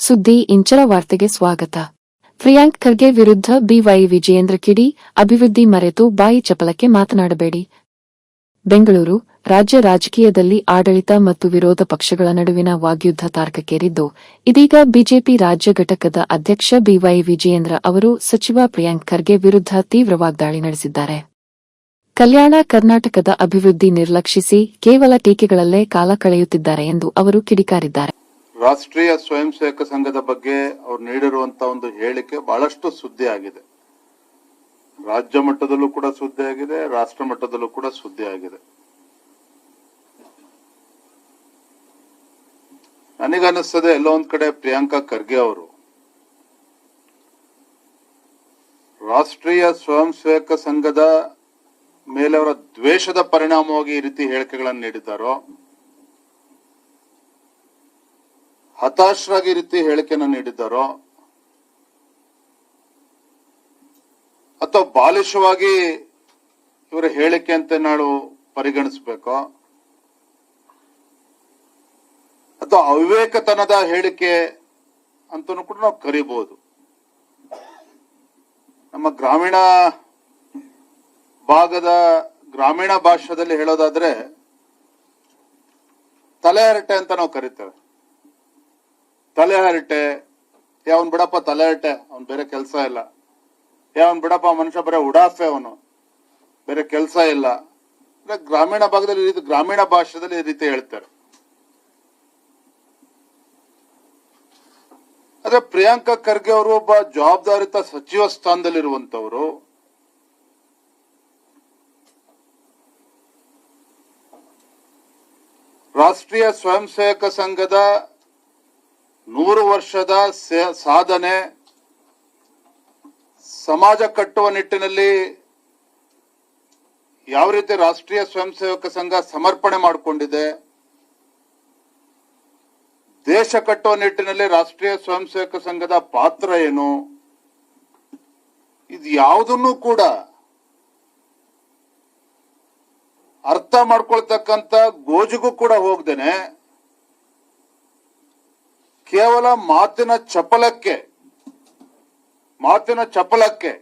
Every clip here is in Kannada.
ಸುದ್ದಿ ಇಂಚರ ವಾರ್ತೆಗೆ ಸ್ವಾಗತ. ಪ್ರಿಯಾಂಕ್ ಖರ್ಗೆ ವಿರುದ್ಧ ಬಿವೈ ವಿಜಯೇಂದ್ರ ಕಿಡಿ, ಅಭಿವೃದ್ಧಿ ಮರೆತು ಬಾಯಿ ಚಪಲಕ್ಕೆ ಮಾತನಾಡಬೇಡಿ. ಬೆಂಗಳೂರು ರಾಜ್ಯ ರಾಜಕೀಯದಲ್ಲಿ ಆಡಳಿತ ಮತ್ತು ವಿರೋಧ ಪಕ್ಷಗಳ ನಡುವಿನ ವಾಗ್ಯುದ್ಧ ತಾರ್ಕಕ್ಕೇರಿದ್ದು, ಇದೀಗ ಬಿಜೆಪಿ ರಾಜ್ಯ ಘಟಕದ ಅಧ್ಯಕ್ಷ ಬಿವೈ ವಿಜಯೇಂದ್ರ ಅವರು ಸಚಿವ ಪ್ರಿಯಾಂಕ್ ಖರ್ಗೆ ವಿರುದ್ಧ ತೀವ್ರ ವಾಗ್ದಾಳಿ ನಡೆಸಿದ್ದಾರೆ. ಕಲ್ಯಾಣ ಕರ್ನಾಟಕದ ಅಭಿವೃದ್ಧಿ ನಿರ್ಲಕ್ಷಿಸಿ ಕೇವಲ ಟೀಕೆಗಳಲ್ಲೇ ಕಾಲ ಕಳೆಯುತ್ತಿದ್ದಾರೆ ಎಂದು ಅವರು ಕಿಡಿಕಾರಿದ್ದಾರೆ. ರಾಷ್ಟ್ರೀಯ ಸ್ವಯಂ ಸೇವಕ ಸಂಘದ ಬಗ್ಗೆ ಅವ್ರು ನೀಡಿರುವಂತಹ ಒಂದು ಹೇಳಿಕೆ ಬಹಳಷ್ಟು ಸುದ್ದಿ ಆಗಿದೆ. ರಾಜ್ಯ ಮಟ್ಟದಲ್ಲೂ ಕೂಡ ಸುದ್ದಿ ಆಗಿದೆ, ರಾಷ್ಟ್ರ ಮಟ್ಟದಲ್ಲೂ ಕೂಡ ಸುದ್ದಿ ಆಗಿದೆ. ನನಗನ್ನಿಸ್ತದೆ ಎಲ್ಲೋ ಒಂದ್ ಕಡೆ ಪ್ರಿಯಾಂಕಾ ಖರ್ಗೆ ಅವರು. ರಾಷ್ಟ್ರೀಯ ಸ್ವಯಂ ಸೇವಕ ಸಂಘದ ಮೇಲೆ ಅವರ ದ್ವೇಷದ ಪರಿಣಾಮವಾಗಿ ಈ ರೀತಿ ಹೇಳಿಕೆಗಳನ್ನು ನೀಡಿದ್ದಾರೋ ಹತಾಶರಾಗಿ ರೀತಿ ಹೇಳಿಕೆಯನ್ನು ನೀಡಿದ್ದಾರೋ? ಅಥವಾ ಬಾಲಿಶವಾಗಿ ಇವರ ಹೇಳಿಕೆ ಅಂತ ನಾವು ಪರಿಗಣಿಸಬೇಕೋ? ಅಥವಾ ಅವಿವೇಕತನದ ಹೇಳಿಕೆ ಅಂತನೂ ಕೂಡ ನಾವು ಕರಿಬಹುದು. ನಮ್ಮ ಗ್ರಾಮೀಣ ಭಾಗದ ಗ್ರಾಮೀಣ ಭಾಷೆಯಲ್ಲಿ ಹೇಳೋದಾದ್ರೆ ತಲೆ ಹರಟೆ ಅಂತ ನಾವು ಕರಿತೇವೆ. ತಲೆ ಹರಟೆ, ಏ ಬಿಡಪ್ಪ, ತಲೆ ಹರಟೆ, ಅವ್ನ್ ಬೇರೆ ಕೆಲಸ ಇಲ್ಲ. ಏ ಬಿಡಪ್ಪ, ಮನುಷ್ಯ ಬರೇ ಉಡಾಫೆ ಅವನು, ಬೇರೆ ಕೆಲಸ ಇಲ್ಲ. ಅಂದ್ರೆ ಗ್ರಾಮೀಣ ಭಾಗದಲ್ಲಿ ರೀತಿ, ಗ್ರಾಮೀಣ ಭಾಷೆದಲ್ಲಿ ಈ ರೀತಿ ಹೇಳ್ತಾರೆ. ಅದೇ ಪ್ರಿಯಾಂಕಾ ಖರ್ಗೆ ಅವರು ಒಬ್ಬ ಜವಾಬ್ದಾರಿತ ಸಚಿವ ಸ್ಥಾನದಲ್ಲಿರುವಂತವರು ರಾಷ್ಟ್ರೀಯ ಸ್ವಯಂ ಸೇವಕ ಸಂಘದ ನೂರು ವರ್ಷದ ಸಾಧನೆ ಸಮಾಜ ಕಟ್ಟುವ ನಿಟ್ಟಿನಲ್ಲಿ ಯಾವ ರೀತಿ ರಾಷ್ಟ್ರೀಯ ಸ್ವಯಂ ಸೇವಕ ಸಂಘ ಸಮರ್ಪಣೆ ಮಾಡಿಕೊಂಡಿದೆ, ದೇಶ ಕಟ್ಟುವ ನಿಟ್ಟಿನಲ್ಲಿ ರಾಷ್ಟ್ರೀಯ ಸ್ವಯಂ ಸೇವಕ ಸಂಘದ ಪಾತ್ರ ಏನು, ಇದು ಯಾವುದನ್ನು ಕೂಡ ಅರ್ಥ ಮಾಡ್ಕೊಳ್ತಕ್ಕಂಥ ಗೋಜಿಗೂ ಕೂಡ ಹೋಗ್ದೇನೆ. ಕೇವಲ ಮಾತಿನ ಚಪಲಕ್ಕೆ ಮಾತಿನ ಚಪಲಕ್ಕೆ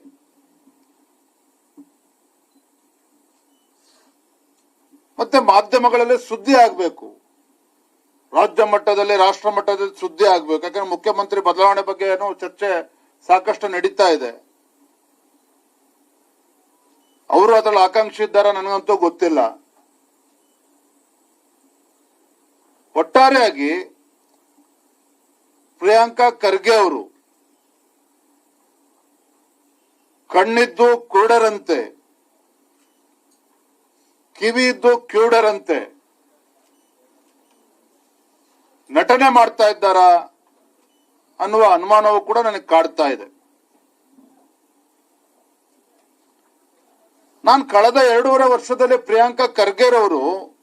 ಮತ್ತೆ ಮಾಧ್ಯಮಗಳಲ್ಲಿ ಸುದ್ದಿ ಆಗ್ಬೇಕು. ರಾಜ್ಯ ಮಟ್ಟದಲ್ಲಿ, ರಾಷ್ಟ್ರ ಮಟ್ಟದಲ್ಲಿ ಸುದ್ದಿ ಆಗ್ಬೇಕು. ಯಾಕಂದ್ರೆ ಮುಖ್ಯಮಂತ್ರಿ ಬದಲಾವಣೆ ಬಗ್ಗೆ ಏನೋ ಚರ್ಚೆ ಸಾಕಷ್ಟು ನಡೀತಾ ಇದೆ. ಅವರು ಅದ್ರಲ್ಲಿ ಆಕಾಂಕ್ಷಿ ಇದ್ದಾರ ನನಗಂತೂ ಗೊತ್ತಿಲ್ಲ. ಒಟ್ಟಾರೆಯಾಗಿ ಪ್ರಿಯಾಂಕಾ ಖರ್ಗೆ ಅವರು. ಕಣ್ಣಿದ್ದು ಕುರುಡರಂತೆ ಕಿವಿ ಇದ್ದು ಕ್ಯೂಡರಂತೆ ನಟನೆ ಮಾಡ್ತಾ ಇದ್ದಾರಾ ಅನ್ನುವ ಅನುಮಾನವು ಕೂಡ ನನಗೆ ಕಾಡ್ತಾ ಇದೆ. ನಾನು ಕಳೆದ ಎರಡೂವರೆ ವರ್ಷದಲ್ಲಿ ಪ್ರಿಯಾಂಕಾ ಖರ್ಗೆರವರು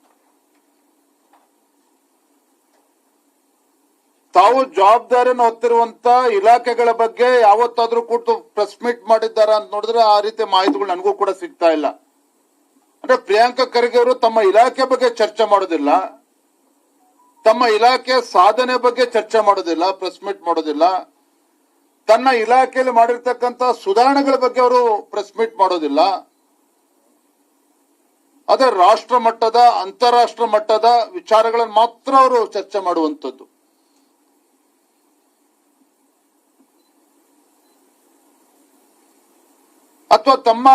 ತಾವು ಜವಾಬ್ದಾರಿಯನ್ನು ಹೊತ್ತಿರುವಂತ ಇಲಾಖೆಗಳ ಬಗ್ಗೆ ಯಾವತ್ತಾದ್ರೂ ಕೂತು ಪ್ರೆಸ್ ಮೀಟ್ ಮಾಡಿದ್ದಾರ ಅಂತ ನೋಡಿದ್ರೆ ಆ ರೀತಿ ಮಾಹಿತಿಗಳು ನನಗೂ ಕೂಡ ಸಿಗ್ತಾ ಇಲ್ಲ. ಅಂದ್ರೆ ಪ್ರಿಯಾಂಕಾ ಖರ್ಗೆ ಅವರು ತಮ್ಮ ಇಲಾಖೆ ಬಗ್ಗೆ ಚರ್ಚೆ ಮಾಡೋದಿಲ್ಲ. ತಮ್ಮ ಇಲಾಖೆ ಸಾಧನೆ ಬಗ್ಗೆ ಚರ್ಚೆ ಮಾಡೋದಿಲ್ಲ ಪ್ರೆಸ್ ಮೀಟ್ ಮಾಡೋದಿಲ್ಲ. ತನ್ನ ಇಲಾಖೆಯಲ್ಲಿ ಮಾಡಿರ್ತಕ್ಕಂತ ಸುಧಾರಣೆಗಳ ಬಗ್ಗೆ ಅವರು ಪ್ರೆಸ್ ಮೀಟ್ ಮಾಡೋದಿಲ್ಲ. ಅದೇ ರಾಷ್ಟ್ರ ಮಟ್ಟದ, ಅಂತಾರಾಷ್ಟ್ರ ಮಟ್ಟದ ವಿಚಾರಗಳನ್ನು ಮಾತ್ರ ಅವರು ಚರ್ಚೆ ಮಾಡುವಂಥದ್ದು. ಅಥವಾ ತಮ್ಮ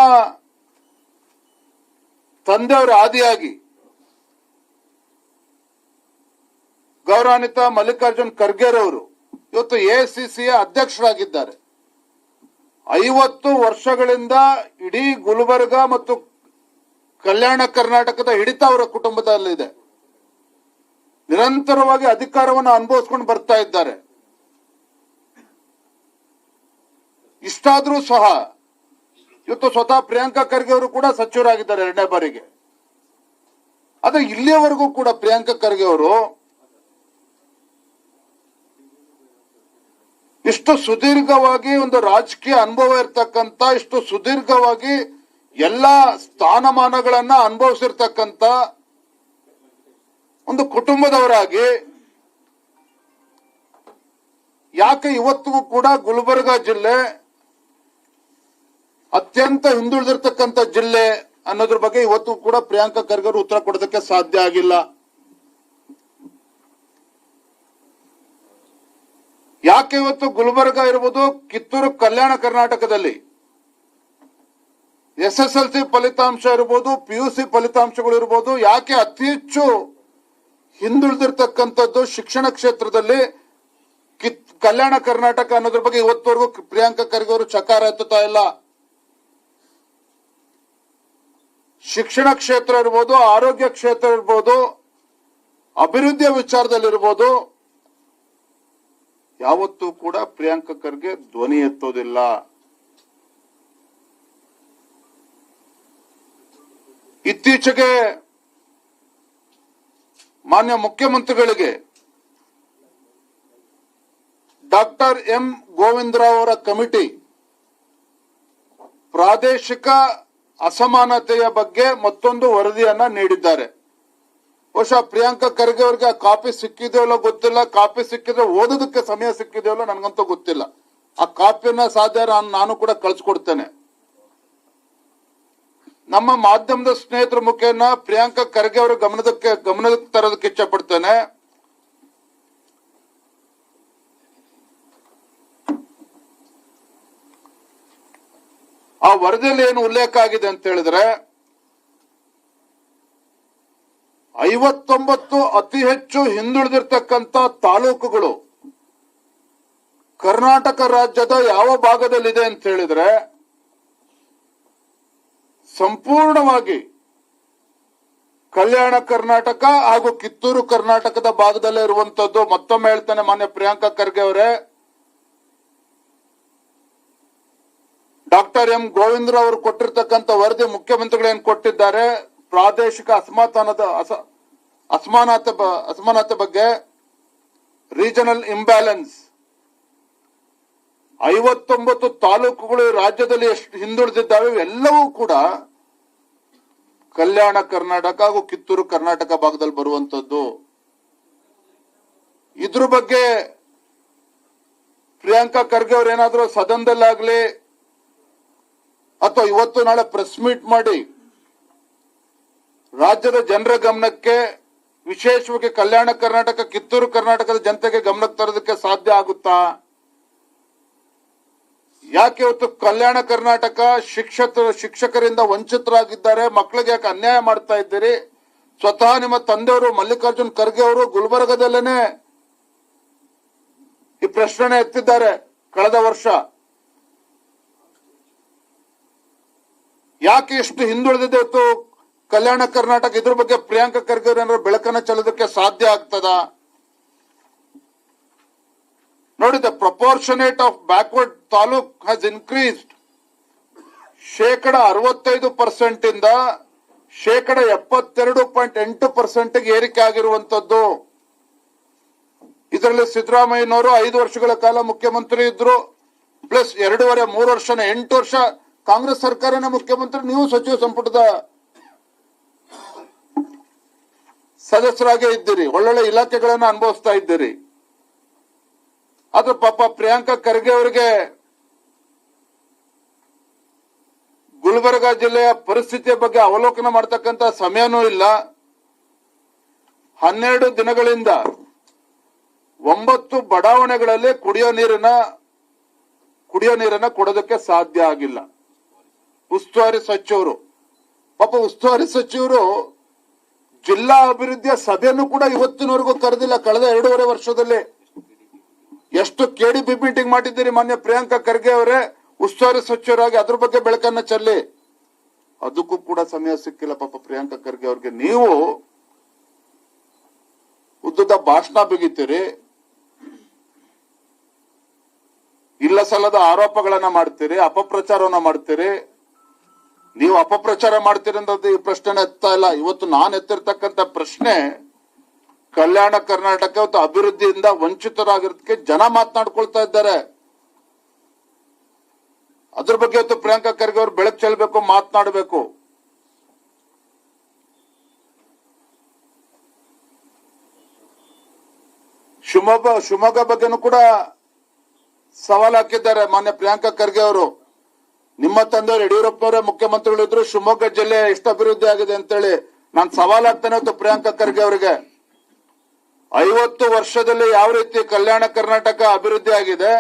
ತಂದೆಯವರ ಆದಿಯಾಗಿ ಗೌರವಾನ್ವಿತ ಮಲ್ಲಿಕಾರ್ಜುನ್ ಖರ್ಗೆರವರು ಇವತ್ತು ಎಸಿಸಿಯ ಅಧ್ಯಕ್ಷರಾಗಿದ್ದಾರೆ. ಐವತ್ತು ವರ್ಷಗಳಿಂದ ಇಡೀ ಗುಲ್ಬರ್ಗ ಮತ್ತು ಕಲ್ಯಾಣ ಕರ್ನಾಟಕದ ಹಿಡಿತ ಅವರ ಕುಟುಂಬದಲ್ಲಿದೆ ನಿರಂತರವಾಗಿ ಅಧಿಕಾರವನ್ನು ಅನುಭವಿಸ್ಕೊಂಡು ಬರ್ತಾ ಇದ್ದಾರೆ. ಇಷ್ಟಾದ್ರೂ ಸಹ ಇವತ್ತು ಸ್ವತಃ ಪ್ರಿಯಾಂಕಾ ಖರ್ಗೆ ಅವರು ಕೂಡ ಸಚಿವರಾಗಿದ್ದಾರೆ ಎರಡನೇ ಬಾರಿಗೆ. ಆದ್ರೆ ಇಲ್ಲಿಯವರೆಗೂ ಕೂಡ ಪ್ರಿಯಾಂಕಾ ಖರ್ಗೆ ಅವರು ಇಷ್ಟು ಸುದೀರ್ಘವಾಗಿ ಒಂದು ರಾಜಕೀಯ ಅನುಭವ ಇರ್ತಕ್ಕಂತ ಇಷ್ಟು ಸುದೀರ್ಘವಾಗಿ ಎಲ್ಲಾ ಸ್ಥಾನಮಾನಗಳನ್ನ ಅನುಭವಿಸಿರ್ತಕ್ಕಂತ ಒಂದು ಕುಟುಂಬದವರಾಗಿ ಯಾಕೆ ಇವತ್ತಿಗೂ ಕೂಡ ಗುಲ್ಬರ್ಗಾ ಜಿಲ್ಲೆ ಅತ್ಯಂತ ಹಿಂದುಳಿದಿರ್ತಕ್ಕಂಥ ಜಿಲ್ಲೆ ಅನ್ನೋದ್ರ ಬಗ್ಗೆ ಇವತ್ತು ಕೂಡ ಪ್ರಿಯಾಂಕಾ ಖರ್ಗೆ ಉತ್ತರ ಕೊಡೋದಕ್ಕೆ ಸಾಧ್ಯ ಆಗಿಲ್ಲ. ಯಾಕೆ ಇವತ್ತು ಗುಲ್ಬರ್ಗ ಇರ್ಬೋದು, ಕಿತ್ತೂರು, ಕಲ್ಯಾಣ ಕರ್ನಾಟಕದಲ್ಲಿ? ಎಸ್ ಎಸ್ ಎಲ್ ಸಿ ಫಲಿತಾಂಶ ಇರ್ಬೋದು ಪಿ ಯು ಸಿ ಫಲಿತಾಂಶಗಳು ಇರ್ಬೋದು, ಯಾಕೆ ಅತಿ ಹೆಚ್ಚು ಹಿಂದುಳಿದಿರ್ತಕ್ಕಂಥದ್ದು ಶಿಕ್ಷಣ ಕ್ಷೇತ್ರದಲ್ಲಿ ಕಲ್ಯಾಣ ಕರ್ನಾಟಕ ಅನ್ನೋದ್ರ ಬಗ್ಗೆ ಇವತ್ತವರೆಗೂ ಪ್ರಿಯಾಂಕಾ ಖರ್ಗೆ ಅವರು ಚಕಾರ ಎತ್ತುತ್ತಾ ಇಲ್ಲ. ಶಿಕ್ಷಣ ಕ್ಷೇತ್ರ ಇರ್ಬೋದು, ಆರೋಗ್ಯ ಕ್ಷೇತ್ರ ಇರ್ಬೋದು, ಅಭಿವೃದ್ಧಿಯ ವಿಚಾರದಲ್ಲಿರ್ಬೋದು ಯಾವತ್ತೂ ಕೂಡ ಪ್ರಿಯಾಂಕ ಖರ್ಗೆ ಧ್ವನಿ ಎತ್ತೋದಿಲ್ಲ. ಇತ್ತೀಚೆಗೆ ಮಾನ್ಯ ಮುಖ್ಯಮಂತ್ರಿಗಳಿಗೆ ಡಾಕ್ಟರ್ ಎಂ ಗೋವಿಂದರಾವ್ ಅವರ ಕಮಿಟಿ ಪ್ರಾದೇಶಿಕ ಅಸಮಾನತೆಯ ಬಗ್ಗೆ ಮತ್ತೊಂದು ವರದಿಯನ್ನ ನೀಡಿದ್ದಾರೆ. ಬಹುಶಃ ಪ್ರಿಯಾಂಕಾ ಖರ್ಗೆ ಅವರಿಗೆ ಆ ಕಾಪಿ ಸಿಕ್ಕಿದೆಯೋ ಇಲ್ಲೋ ಗೊತ್ತಿಲ್ಲ. ಕಾಪಿ ಸಿಕ್ಕಿದ್ರೆ ಓದೋದಕ್ಕೆ ಸಮಯ ಸಿಕ್ಕಿದೆಯೋ ನನಗಂತೂ ಗೊತ್ತಿಲ್ಲ. ಆ ಕಾಪಿಯನ್ನ ಸಾಧ್ಯ ನಾನು- ನಾನು ಕೂಡ ಕಳ್ಸಿಕೊಡ್ತೇನೆ. ನಮ್ಮ ಮಾಧ್ಯಮದ ಸ್ನೇಹಿತರ ಮುಖೇನ ಪ್ರಿಯಾಂಕಾ ಖರ್ಗೆ ಅವರ ಗಮನದಕ್ಕೆ ಗಮನಕ್ಕೆ ತರೋದಕ್ಕೆ ಇಚ್ಛೆ ಪಡ್ತೇನೆ. ಆ ವರದಿಯಲ್ಲಿ ಏನು ಉಲ್ಲೇಖ ಆಗಿದೆ ಅಂತ ಹೇಳಿದ್ರೆ, ಐವತ್ತೊಂಬತ್ತು ಅತಿ ಹೆಚ್ಚು ಹಿಂದುಳಿದಿರ್ತಕ್ಕಂಥ ತಾಲೂಕುಗಳು ಕರ್ನಾಟಕ ರಾಜ್ಯದ ಯಾವ ಭಾಗದಲ್ಲಿದೆ ಅಂತ ಹೇಳಿದ್ರೆ, ಸಂಪೂರ್ಣವಾಗಿ ಕಲ್ಯಾಣ ಕರ್ನಾಟಕ ಹಾಗೂ ಕಿತ್ತೂರು ಕರ್ನಾಟಕದ ಭಾಗದಲ್ಲೇ ಇರುವಂತದ್ದು. ಮತ್ತೊಮ್ಮೆ ಹೇಳ್ತಾನೆ ಮಾನ್ಯ ಪ್ರಿಯಾಂಕಾ ಖರ್ಗೆ ಅವರೇ ಡಾಕ್ಟರ್ ಎಂ ಗೋವಿಂದ್ರ ಅವರು ಕೊಟ್ಟಿರ್ತಕ್ಕಂಥ ವರದಿ ಮುಖ್ಯಮಂತ್ರಿಗಳು ಏನ್ ಕೊಟ್ಟಿದ್ದಾರೆ? ಪ್ರಾದೇಶಿಕ ಅಸಮಾಧಾನದ ಅಸ, ಅಸಮಾನತೆ ಅಸಮಾನತೆ ಬಗ್ಗೆ ರೀಜನಲ್ ಇಂಬ್ಯಾಲೆನ್ಸ್. ಐವತ್ತೊಂಬತ್ತು ತಾಲೂಕುಗಳು ರಾಜ್ಯದಲ್ಲಿ ಎಷ್ಟು ಹಿಂದುಳಿದಿದ್ದಾವೆ ಇವೆಲ್ಲವೂ ಕೂಡ ಕಲ್ಯಾಣ ಕರ್ನಾಟಕ ಹಾಗೂ ಕಿತ್ತೂರು ಕರ್ನಾಟಕ ಭಾಗದಲ್ಲಿ ಬರುವಂತದ್ದು ಇದ್ರ ಬಗ್ಗೆ ಪ್ರಿಯಾಂಕಾ ಖರ್ಗೆ ಅವ್ರು ಏನಾದ್ರು ಸದನದಲ್ಲಾಗ್ಲಿ ಇವತ್ತು ನಾಳೆ ಪ್ರೆಸ್ ಮೀಟ್ ಮಾಡಿ ರಾಜ್ಯದ ಜನರ ಗಮನಕ್ಕೆ, ವಿಶೇಷವಾಗಿ ಕಲ್ಯಾಣ ಕರ್ನಾಟಕ, ಕಿತ್ತೂರು ಕರ್ನಾಟಕದ ಜನತೆಗೆ ಗಮನಕ್ಕೆ ತರೋದಕ್ಕೆ ಸಾಧ್ಯ ಆಗುತ್ತಾ? ಯಾಕೆ ಇವತ್ತು ಕಲ್ಯಾಣ ಕರ್ನಾಟಕ ಶಿಕ್ಷಕ, ಶಿಕ್ಷಕರಿಂದ ವಂಚಿತರಾಗಿದ್ದಾರೆ? ಮಕ್ಕಳಿಗೆ ಯಾಕೆ ಅನ್ಯಾಯ ಮಾಡ್ತಾ ಇದ್ದೀರಿ? ಸ್ವತಃ ನಿಮ್ಮ ತಂದೆಯವರು ಮಲ್ಲಿಕಾರ್ಜುನ್ ಖರ್ಗೆ ಅವರು ಗುಲ್ಬರ್ಗದಲ್ಲೇನೆ ಈ ಪ್ರಶ್ನೆ ಎತ್ತಿದ್ದಾರೆ ಕಳೆದ ವರ್ಷ. ಯಾಕೆ ಇಷ್ಟು ಹಿಂದುಳಿದಿದೆ ಇವತ್ತು ಕಲ್ಯಾಣ ಕರ್ನಾಟಕ ಇದ್ರ ಬಗ್ಗೆ ಪ್ರಿಯಾಂಕಾ ಖರ್ಗೆ ಅವರು ಬೆಳಕನ್ನ ಚೆಲ್ಲೋದಕ್ಕೆ ಸಾಧ್ಯ ಆಗ್ತದ? ನೋಡಿ the proportionate of backward taluk has increased ಶೇಕಡ ಅರವತ್ತೈದು ಪರ್ಸೆಂಟ್ ಇಂದ ಶೇಕಡ ಎಪ್ಪತ್ತೆರಡು ಪಾಯಿಂಟ್ ಎಂಟು ಪರ್ಸೆಂಟ್ ಏರಿಕೆ ಆಗಿರುವಂತದ್ದು ಇದರಲ್ಲಿ ಸಿದ್ದರಾಮಯ್ಯನವರು ಐದು ವರ್ಷಗಳ ಕಾಲ ಮುಖ್ಯಮಂತ್ರಿ ಇದ್ರು. ಪ್ಲಸ್ ಎರಡೂವರೆ, ಮೂರು ವರ್ಷನ ಎಂಟು ವರ್ಷ ಕಾಂಗ್ರೆಸ್ ಸರ್ಕಾರನ ಮುಖ್ಯಮಂತ್ರಿ, ನೀವು ಸಚಿವ ಸಂಪುಟದ ಸದಸ್ಯರಾಗೇ ಇದ್ದೀರಿ. ಒಳ್ಳೊಳ್ಳೆ ಇಲಾಖೆಗಳನ್ನ ಅನುಭವಿಸ್ತಾ ಇದ್ದೀರಿ. ಆದ್ರೆ ಪಾಪ ಪ್ರಿಯಾಂಕಾ ಖರ್ಗೆ ಅವರಿಗೆ ಗುಲ್ಬರ್ಗ ಜಿಲ್ಲೆಯ ಪರಿಸ್ಥಿತಿಯ ಬಗ್ಗೆ ಅವಲೋಕನ ಮಾಡತಕ್ಕಂತ ಸಮಯನೂ ಇಲ್ಲ. ಹನ್ನೆರಡು ದಿನಗಳಿಂದ ಒಂಬತ್ತು ಬಡಾವಣೆಗಳಲ್ಲಿ ಕುಡಿಯೋ ನೀರನ್ನ ಕುಡಿಯೋ ನೀರನ್ನ ಕೊಡೋದಕ್ಕೆ ಸಾಧ್ಯ ಆಗಿಲ್ಲ. ಉಸ್ತುವಾರಿ ಸಚಿವರು, ಪಾಪ ಉಸ್ತುವಾರಿ ಸಚಿವರು ಜಿಲ್ಲಾ ಅಭಿವೃದ್ಧಿಯ ಸಭೆಯನ್ನು ಕೂಡ ಇವತ್ತಿನವರೆಗೂ ಕರೆದಿಲ್ಲ. ಕಳೆದ ಎರಡೂವರೆ ವರ್ಷದಲ್ಲಿ ಎಷ್ಟು ಕೆಡಿಪಿ ಮೀಟಿಂಗ್ ಮಾಡಿದ್ದೀರಿ ಮಾನ್ಯ ಪ್ರಿಯಾಂಕಾ ಖರ್ಗೆ ಅವರೇ? ಉಸ್ತುವಾರಿ ಸಚಿವರಾಗಿ ಅದ್ರ ಬಗ್ಗೆ ಬೆಳಕನ್ನ ಚೆಲ್ಲಿ. ಅದಕ್ಕೂ ಕೂಡ ಸಮಯ ಸಿಕ್ಕಿಲ್ಲ ಪಾಪ ಪ್ರಿಯಾಂಕಾ ಖರ್ಗೆ ಅವ್ರಿಗೆ. ನೀವು ಉದ್ದದ ಭಾಷಣ ಬಿಗಿತೀರಿ. ಇಲ್ಲ ಸಲ್ಲದ ಆರೋಪಗಳನ್ನ ಮಾಡ್ತೀರಿ, ಅಪಪ್ರಚಾರವನ್ನ ಮಾಡ್ತೀರಿ. ನೀವು ಅಪಪ್ರಚಾರ ಮಾಡ್ತೀರ ಅನ್ನೋದು ಈ ಪ್ರಶ್ನೆ ಎತ್ತಾ ಇಲ್ಲ. ಇವತ್ತು ನಾನು ಎತ್ತಿರ್ತಕ್ಕಂಥ ಪ್ರಶ್ನೆ ಕಲ್ಯಾಣ ಕರ್ನಾಟಕ ಇವತ್ತು ಅಭಿವೃದ್ಧಿಯಿಂದ ವಂಚಿತರಾಗಿರೋದಕ್ಕೆ ಜನ ಮಾತನಾಡ್ಕೊಳ್ತಾ ಇದ್ದಾರೆ. ಅದ್ರ ಬಗ್ಗೆ ಇವತ್ತು ಪ್ರಿಯಾಂಕಾ ಖರ್ಗೆ ಅವರು ಬೆಳಕು ಚೆಲ್ಲಬೇಕು ಮಾತನಾಡಬೇಕು. ಶಿವಮೊಗ್ಗ ಶಿವಮೊಗ್ಗ ಬಗ್ಗೆನೂ ಕೂಡ ಸವಾಲ್ ಹಾಕಿದ್ದಾರೆ ಮಾನ್ಯ ಪ್ರಿಯಾಂಕಾ ಖರ್ಗೆ ಅವರು. ನಿಮ್ಮ ತಂದೆಯವರು ಮುಖ್ಯಮಂತ್ರಿಗಳು ಮುಖ್ಯಮಂತ್ರಿಗಳಿದ್ರು ಶಿವಮೊಗ್ಗ ಜಿಲ್ಲೆ ಎಷ್ಟು ಅಭಿವೃದ್ಧಿ ಆಗಿದೆ ಅಂತೇಳಿ ನಾನು ಸವಾಲ್ ಅಂತ ಪ್ರಿಯಾಂಕಾ ಖರ್ಗೆ ಅವರಿಗೆ. ಐವತ್ತು ವರ್ಷದಲ್ಲಿ ಯಾವ ರೀತಿ ಕಲ್ಯಾಣ ಕರ್ನಾಟಕ ಅಭಿವೃದ್ಧಿ ಆಗಿದೆ?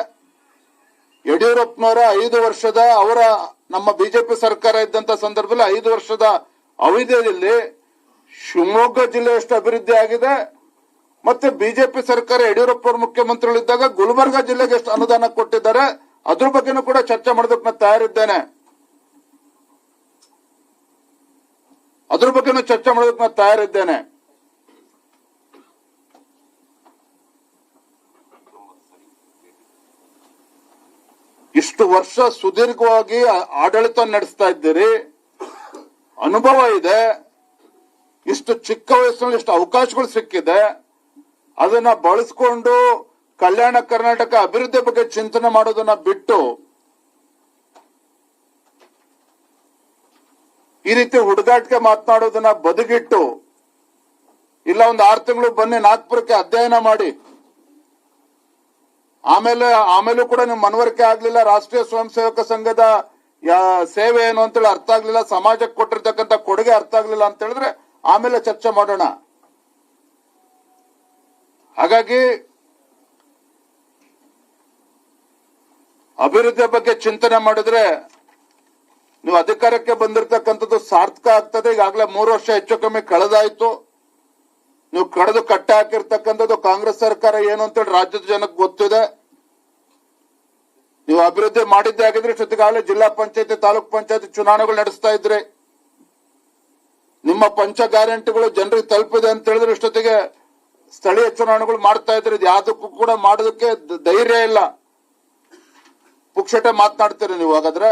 ಯಡಿಯೂರಪ್ಪನವರ ಐದು ವರ್ಷದ ಅವರ ನಮ್ಮ ಬಿಜೆಪಿ ಸರ್ಕಾರ ಇದ್ದಂತ ಸಂದರ್ಭದಲ್ಲಿ ಐದು ವರ್ಷದ ಅವಧಿಯಲ್ಲಿ ಶಿವಮೊಗ್ಗ ಜಿಲ್ಲೆ ಎಷ್ಟು ಅಭಿವೃದ್ಧಿ ಆಗಿದೆ? ಮತ್ತೆ ಬಿಜೆಪಿ ಸರ್ಕಾರ ಯಡಿಯೂರಪ್ಪ ಅವರು ಮುಖ್ಯಮಂತ್ರಿಗಳಿದ್ದಾಗ ಗುಲ್ಬರ್ಗ ಜಿಲ್ಲೆಗೆ ಎಷ್ಟು ಅನುದಾನ ಕೊಟ್ಟಿದ್ದಾರೆ? ಅದ್ರ ಬಗ್ಗೆನೂ ಕೂಡ ಚರ್ಚೆ ಮಾಡೋದಕ್ಕೆ ನಾನು ತಯಾರಿದ್ದೇನೆ. ಅದ್ರ ಬಗ್ಗೆನೂ ಚರ್ಚೆ ಮಾಡೋದಕ್ಕೆ ನಾನು ತಯಾರಿದ್ದೇನೆ. ಇಷ್ಟು ವರ್ಷ ಸುದೀರ್ಘವಾಗಿ ಆಡಳಿತ ನಡೆಸ್ತಾ ಇದ್ದೀರಿ. ಅನುಭವ ಇದೆ. ಇಷ್ಟು ಚಿಕ್ಕ ವಯಸ್ಸಿನಲ್ಲಿ ಇಷ್ಟು ಅವಕಾಶಗಳು ಸಿಕ್ಕಿದೆ. ಅದನ್ನ ಬಳಸ್ಕೊಂಡು ಕಲ್ಯಾಣ ಕರ್ನಾಟಕ ಅಭಿವೃದ್ಧಿ ಬಗ್ಗೆ ಚಿಂತನೆ ಮಾಡೋದನ್ನ ಬಿಟ್ಟು ಈ ರೀತಿ ಹುಡುಗಾಟಿಕೆ ಮಾತನಾಡೋದನ್ನ ಬದುಗಿಟ್ಟು ಇಲ್ಲ ಒಂದು ಆರು ತಿಂಗಳು ಬನ್ನಿ ನಾಗ್ಪುರಕ್ಕೆ ಅಧ್ಯಯನ ಮಾಡಿ. ಆಮೇಲೆ, ಆಮೇಲೂ ಕೂಡ ನಿಮ್ ಮನವರಿಕೆ ಆಗ್ಲಿಲ್ಲ, ರಾಷ್ಟ್ರೀಯ ಸ್ವಯಂ ಸೇವಕ ಸಂಘದ ಸೇವೆ ಏನು ಅಂತೇಳಿ ಅರ್ಥ ಆಗ್ಲಿಲ್ಲ, ಸಮಾಜಕ್ಕೆ ಕೊಟ್ಟಿರ್ತಕ್ಕಂಥ ಕೊಡುಗೆ ಅರ್ಥ ಆಗ್ಲಿಲ್ಲ ಅಂತ ಹೇಳಿದ್ರೆ ಆಮೇಲೆ ಚರ್ಚೆ ಮಾಡೋಣ. ಹಾಗಾಗಿ ಅಭಿವೃದ್ಧಿಯ ಬಗ್ಗೆ ಚಿಂತನೆ ಮಾಡಿದ್ರೆ ನೀವು ಅಧಿಕಾರಕ್ಕೆ ಬಂದಿರತಕ್ಕಂಥದ್ದು ಸಾರ್ಥಕ ಆಗ್ತದೆ. ಈಗಾಗಲೇ ಮೂರು ವರ್ಷ ಹೆಚ್ಚು ಕಮ್ಮಿ ಕಳೆದಾಯ್ತು. ನೀವು ಕಳೆದು ಕಟ್ಟೆ ಹಾಕಿರ್ತಕ್ಕಂಥದ್ದು ಕಾಂಗ್ರೆಸ್ ಸರ್ಕಾರ ಏನು ಅಂತೇಳಿ ರಾಜ್ಯದ ಜನಕ್ಕೆ ಗೊತ್ತಿದೆ. ನೀವು ಅಭಿವೃದ್ಧಿ ಮಾಡಿದ್ದೆ ಆಗಿದ್ರೆ ಜೊತೆಗಾಗಲೇ ಜಿಲ್ಲಾ ಪಂಚಾಯತಿ, ತಾಲೂಕ್ ಪಂಚಾಯತಿ ಚುನಾವಣೆಗಳು ನಡೆಸ್ತಾ ಇದ್ರಿ. ನಿಮ್ಮ ಪಂಚ ಗ್ಯಾರಂಟಿಗಳು ಜನರಿಗೆ ತಲುಪಿದೆ ಅಂತ ಹೇಳಿದ್ರೆ ಇಷ್ಟೊತ್ತಿಗೆ ಸ್ಥಳೀಯ ಚುನಾವಣೆಗಳು ಮಾಡ್ತಾ ಇದ್ರಿ. ಇದು ಯಾವ್ದಕ್ಕೂ ಕೂಡ ಮಾಡೋದಕ್ಕೆ ಧೈರ್ಯ ಇಲ್ಲ. ಪುಕ್ಷಟೆ ಮಾತನಾಡ್ತೀರಿ ನೀವು ಹಾಗಾದ್ರೆ?